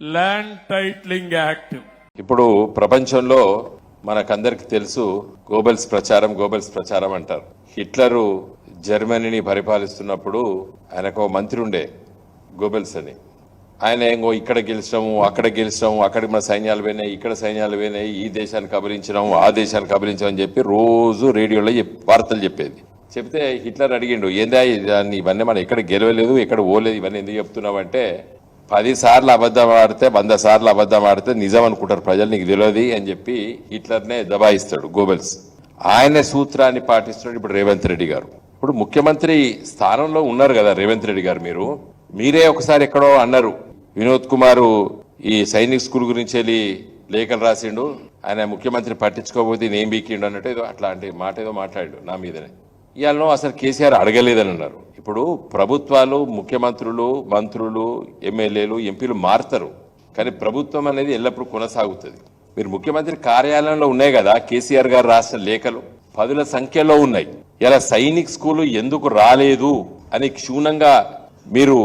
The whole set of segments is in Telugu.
ల్యాండ్ టైట్లింగ్ యాక్ట్ ఇప్పుడు ప్రపంచంలో మనకందరికి తెలుసు గోబెల్స్ ప్రచారం గోబెల్స్ ప్రచారం అంటారు. హిట్లరు జర్మనీని పరిపాలిస్తున్నప్పుడు ఆయనకు ఒక మంత్రి ఉండే గోబెల్స్ అని. ఆయన ఏంగో ఇక్కడ గెలిచినాము అక్కడ గెలిచినాము అక్కడికి మన సైన్యాలు పోయినాయి ఇక్కడ సైన్యాలు పోయినాయి ఈ దేశాన్ని కబలించినాము ఆ దేశాన్ని కబలించాము అని చెప్పి రోజు రేడియోలో వార్తలు చెప్పేది. చెప్తే హిట్లర్ అడిగిండు ఏందా దాన్ని ఇవన్నీ మనం ఎక్కడ గెలవలేదు ఎక్కడ ఓలేదు ఇవన్నీ ఎందుకు చెప్తున్నావు? అంటే పది సార్లు అబద్ధం ఆడితే వంద సార్లు అబద్ధం ఆడితే నిజం అనుకుంటారు ప్రజలు నీకు తెలియదు అని చెప్పి హిట్లర్నే దబాయిస్తాడు గోబెల్స్. ఆయన సూత్రాన్ని పాటిస్తున్నాడు ఇప్పుడు రేవంత్ రెడ్డి గారు. ఇప్పుడు ముఖ్యమంత్రి స్థానంలో ఉన్నారు కదా రేవంత్ రెడ్డి గారు మీరు. మీరే ఒకసారి ఎక్కడో అన్నారు. వినోద్ కుమారు ఈ సైనిక్ స్కూల్ గురించి వెళ్ళి లేఖలు రాసిండు. ఆయన ముఖ్యమంత్రి పట్టించుకోకపోతే నేను బీకిండు అన్నట్టు ఏదో అట్లాంటి మాట ఏదో మాట్లాడు నా మీదనే. ఇవాళ అసలు కేసీఆర్ అడగలేదని అన్నారు. ఇప్పుడు ప్రభుత్వాలు ముఖ్యమంత్రులు మంత్రులు ఎమ్మెల్యేలు ఎంపీలు మారుతారు. కానీ ప్రభుత్వం అనేది ఎల్లప్పుడూ కొనసాగుతుంది. మీరు ముఖ్యమంత్రి కార్యాలయంలో ఉన్నాయి కదా కేసీఆర్ గారు రాసిన లేఖలు. పదుల సంఖ్యలో ఉన్నాయి. ఇలా సైనిక్ స్కూలు ఎందుకు రాలేదు అని క్షుణ్ణంగా మీరు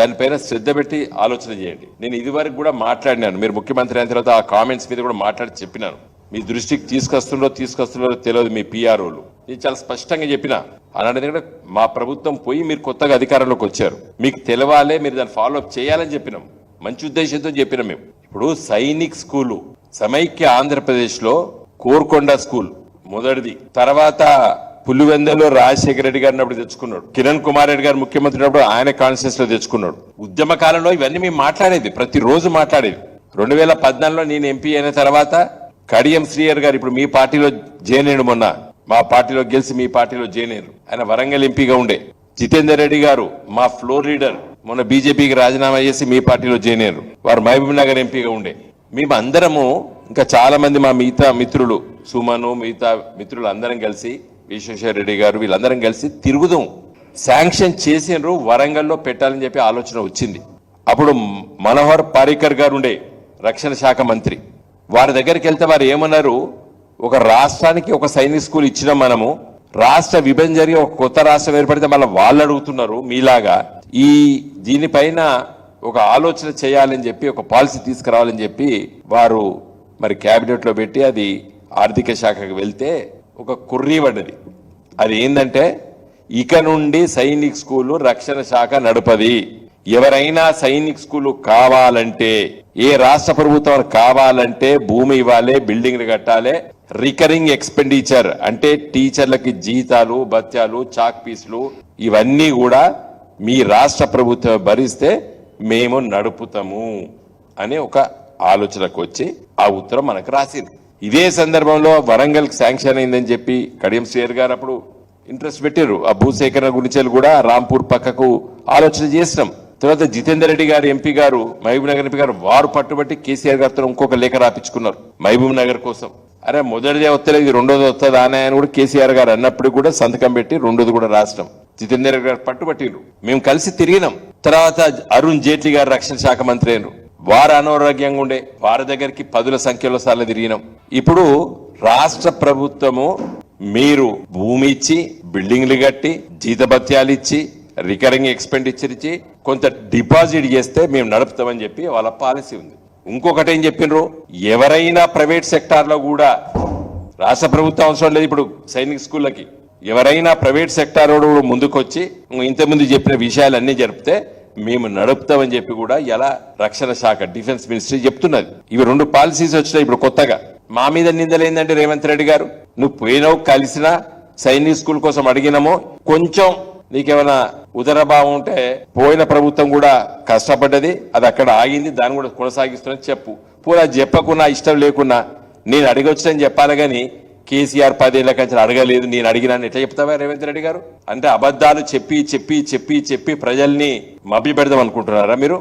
దానిపైన శ్రద్ధ పెట్టి ఆలోచన చేయండి. నేను ఇదివరకు కూడా మాట్లాడినాను. మీరు ముఖ్యమంత్రి అయిన తర్వాత ఆ కామెంట్స్ మీద కూడా మాట్లాడి చెప్పినాను. మీ దృష్టికి తీసుకొస్తుండో తీసుకొస్తుండో తెలియదు మీ పిఆర్ఓలు నేను చాలా స్పష్టంగా చెప్పిన. అలాంటిది ఎందుకంటే మా ప్రభుత్వం పోయి మీరు కొత్తగా అధికారంలోకి వచ్చారు. మీకు తెలవాలే మీరు దాన్ని ఫాలో అప్ చేయాలని చెప్పినాం. మంచి ఉద్దేశంతో చెప్పినాం మేము. ఇప్పుడు సైనిక్ స్కూలు సమైక్య ఆంధ్రప్రదేశ్లో కోర్కొండ స్కూల్ మొదటిది. తర్వాత పులివెందలో రాజశేఖర రెడ్డి గారిని అప్పుడు తెచ్చుకున్నాడు. కిరణ్ కుమార్ రెడ్డి గారు ముఖ్యమంత్రి అప్పుడు ఆయన కాన్స్టిట్యూన్స్లో తెచ్చుకున్నాడు. ఉద్యమ కాలంలో ఇవన్నీ మేము మాట్లాడేది ప్రతిరోజు మాట్లాడేది. రెండు వేల పద్నాలుగులో నేను ఎంపీ అయిన తర్వాత కడియం శ్రీయర్ గారు ఇప్పుడు మీ పార్టీలో జేనేడు మొన్న. మా పార్టీలో గెలిచి మీ పార్టీలో చేయలేరు ఆయన వరంగల్ ఎంపీగా ఉండే. జితేందర్ రెడ్డి గారు మా ఫ్లోర్ లీడర్ మొన్న బీజేపీకి రాజీనామా చేసి మీ పార్టీలో చేయలేరు వారు మహబూబ్ నగర్ ఎంపీగా ఉండే. మేము అందరము ఇంకా చాలా మంది మా మిగతా మిత్రులు సుమను మిగతా మిత్రులు అందరం కలిసి విశ్వేశ్వర రెడ్డి గారు వీళ్ళందరం కలిసి తిరుగుదాం. శాంక్షన్ చేసినారు వరంగల్లో పెట్టాలని చెప్పి ఆలోచన వచ్చింది. అప్పుడు మనోహర్ పారికర్ గారు ఉండే రక్షణ శాఖ మంత్రి. వారి దగ్గరికి వెళ్తే వారు ఏమన్నారు? ఒక రాష్ట్రానికి ఒక సైనిక్ స్కూల్ ఇచ్చినాం మనము రాష్ట్ర విభజన జరిగి ఒక కొత్త రాష్ట్రం ఏర్పడితే మళ్ళీ వాళ్ళు అడుగుతున్నారు మీలాగా ఈ దీనిపైన ఒక ఆలోచన చేయాలని చెప్పి ఒక పాలసీ తీసుకురావాలని చెప్పి వారు మరి క్యాబినెట్లో లో పెట్టి అది ఆర్థిక శాఖకు వెళ్తే ఒక కుర్రీ పడ్డది. అది ఏంటంటే ఇక నుండి సైనిక్ స్కూలు రక్షణ శాఖ నడుపది. ఎవరైనా సైనిక్ స్కూలు కావాలంటే ఏ రాష్ట్ర ప్రభుత్వం కావాలంటే భూమి ఇవ్వాలి బిల్డింగ్లు కట్టాలి. రికరింగ్ ఎక్స్పెండిచర్ అంటే టీచర్లకి జీతాలు భత్యాలు చాక్ పీసులు ఇవన్నీ కూడా మీ రాష్ట్ర ప్రభుత్వం భరిస్తే మేము నడుపుతాము అనే ఒక ఆలోచనకు వచ్చి ఆ ఉత్తరం మనకు రాసింది. ఇదే సందర్భంలో వరంగల్ శాంక్షన్ అయిందని చెప్పి కడియం శ్రేయర్ గారు అప్పుడు ఇంట్రెస్ట్ పెట్టారు ఆ భూసేకరణ గురించి కూడా రాంపూర్ పక్కకు ఆలోచన చేసినాం. తర్వాత జితేందర్ రెడ్డి గారు ఎంపీ గారు మహబూబ్ నగర్ ఎంపీ గారు వారు పట్టుబట్టి కేసీఆర్ గారితో ఇంకొక లేఖ రాపించుకున్నారు మహబూబ్ నగర్ కోసం. అరే మొదటిదే వస్తలేదు ఇది రెండోది వస్తుందా అని కూడా కేసీఆర్ గారు అన్నప్పుడు కూడా సంతకం పెట్టి రెండోది కూడా రాష్ట్రం జితేందర్ గారు పట్టుబట్టిండ్రు. మేము కలిసి తిరిగినాం. తర్వాత అరుణ్ జైట్లీ గారు రక్షణ శాఖ మంత్రి అయినరు. వారు అనారోగ్యంగా ఉండే వారి దగ్గరికి పదుల సంఖ్యలో సార్లు తిరిగినాం. ఇప్పుడు రాష్ట్ర ప్రభుత్వము మీరు భూమి ఇచ్చి బిల్డింగ్లు కట్టి జీతభత్యాలు ఇచ్చి రికరింగ్ ఎక్స్పెండిచర్ ఇచ్చి కొంత డిపాజిట్ చేస్తే మేము నడుపుతామని చెప్పి వాళ్ళ పాలసీ ఉంది. ఇంకొకటి ఏం చెప్పినారు? ఎవరైనా ప్రైవేట్ సెక్టార్లో కూడా రాష్ట్ర ప్రభుత్వం అవసరం లేదు ఇప్పుడు సైనిక్ స్కూళ్ళకి. ఎవరైనా ప్రైవేట్ సెక్టార్ ముందుకొచ్చి ఇంతకుముందు చెప్పిన విషయాలన్నీ జరిపితే మేము నడుపుతామని చెప్పి కూడా ఎలా రక్షణ శాఖ డిఫెన్స్ మినిస్ట్రీ చెప్తున్నది. ఇవి రెండు పాలసీస్ వచ్చినాయి ఇప్పుడు కొత్తగా. మా మీద నిందలేందంటే రేవంత్ రెడ్డి గారు? నువ్వు పోయినావు కలిసినా సైనిక్ స్కూల్ కోసం అడిగినామో కొంచెం నీకేమైనా ఉదరభావం ఉంటే పోయిన ప్రభుత్వం కూడా కష్టపడ్డది అది అక్కడ ఆగింది దాన్ని కూడా కొనసాగిస్తున్నది చెప్పు. పోరా చెప్పకున్నా ఇష్టం లేకున్నా నేను అడగొచ్చునని చెప్పాలి కానీ కేసీఆర్ పదేళ్ళ కంచి అడగలేదు నేను అడిగినాను ఎట్లా చెప్తావా రేవంత్ రెడ్డి గారు? అంటే అబద్ధాలు చెప్పి చెప్పి చెప్పి చెప్పి ప్రజల్ని మభ్య పెడదాం అనుకుంటున్నారా మీరు?